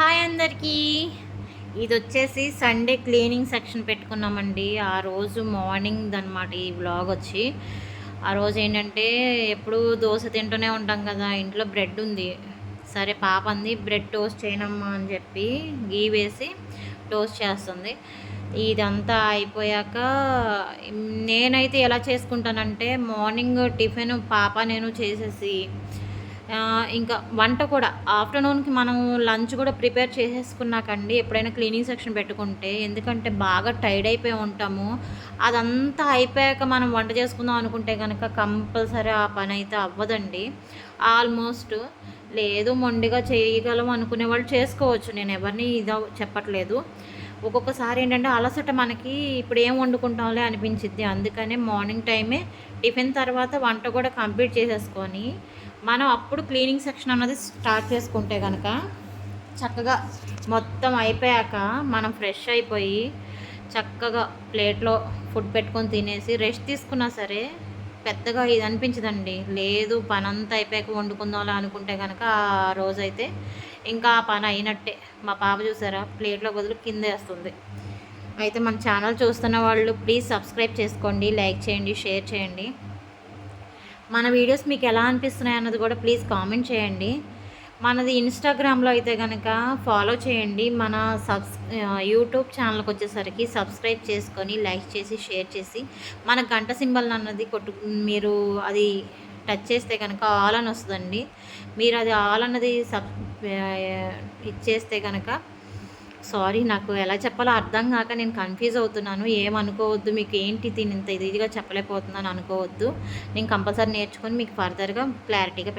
Hi అందరికీ. ఇది వచ్చేసి సండే క్లీనింగ్ సెక్షన్ పెట్టుకున్నామండి. ఆ రోజు మార్నింగ్ అనమాట ఈ బ్లాగ్ వచ్చి. ఆ రోజు ఏంటంటే ఎప్పుడు దోశ తింటూనే ఉంటాం కదా ఇంట్లో బ్రెడ్ ఉంది. సరే పాప అంది బ్రెడ్ టోస్ట్ చేయనమ్మా అని చెప్పి గీ వేసి టోస్ట్ చేస్తుంది. ఇదంతా అయిపోయాక నేనైతే ఎలా చేసుకుంటానంటే మార్నింగ్ టిఫిన్ పాప నేను చేసేసి ఇంకా వంట కూడా. ఆఫ్టర్నూన్కి మనం లంచ్ కూడా ప్రిపేర్ చేసేసుకున్నాకండి. ఎప్పుడైనా క్లీనింగ్ సెక్షన్ పెట్టుకుంటే. ఎందుకంటే బాగా టైర్డ్ అయిపోయి ఉంటాము. అదంతా అయిపోయాక మనం వంట చేసుకుందాం అనుకుంటే కనుక కంపల్సరీ ఆ పని అయితే అవ్వదండి. ఆల్మోస్ట్ లేదు మొండిగా చేయగలం అనుకునే వాళ్ళు చేసుకోవచ్చు. నేను ఎవరిని ఇదో చెప్పట్లేదు. ఒక్కొక్కసారి ఏంటంటే అలసట మనకి ఇప్పుడు ఏం వండుకుంటాంలే అనిపించిద్ది. అందుకనే మార్నింగ్ టైమే టిఫిన్ తర్వాత వంట కూడా కంప్లీట్ చేసేసుకొని మనం అప్పుడు క్లీనింగ్ సెక్షన్ అన్నది స్టార్ట్ చేసుకుంటే కనుక చక్కగా మొత్తం అయిపోయాక మనం ఫ్రెష్ అయిపోయి చక్కగా ప్లేట్లో ఫుడ్ పెట్టుకొని తినేసి రెస్ట్ తీసుకున్నా సరే పెద్దగా ఇది అనిపించదండి. లేదు పని అంతా అయిపోయాక వండుకుందాంలా అనుకుంటే కనుక ఆ రోజైతే ఇంకా ఆ పని అయినట్టే. మా పాప చూసారా? ప్లేట్లో బదులు కింద వేస్తుంది. అయితే మన ఛానల్ చూస్తున్న వాళ్ళు ప్లీజ్ సబ్స్క్రైబ్ చేసుకోండి లైక్ చేయండి షేర్ చేయండి. మన వీడియోస్ మీకు ఎలా అనిపిస్తున్నాయి అన్నది కూడా ప్లీజ్ కామెంట్ చేయండి. మనది ఇన్స్టాగ్రామ్లో అయితే కనుక ఫాలో చేయండి. మన సబ్స్ యూట్యూబ్ ఛానల్కి వచ్చేసరికి సబ్స్క్రైబ్ చేసుకొని లైక్ చేసి షేర్ చేసి మన గంట సింబల్ అన్నది కొట్టు మీరు అది టచ్ చేస్తే కనుక ఆల్ అని వస్తుందండి. మీరు అది ఆల్ అన్నది సబ్ ఇచ్చేస్తే కనుక సారీ నాకు ఎలా చెప్పాలో అర్థం కాక నేను కన్ఫ్యూజ్ అవుతున్నాను. ఏమనుకోవద్దు మీకు ఏంటి దీని ఇంత ఇదిగా చెప్పలేకపోతున్నాను అనుకోవద్దు. నేను కంపల్సరీ నేర్చుకొని మీకు ఫర్దర్గా క్లారిటీగా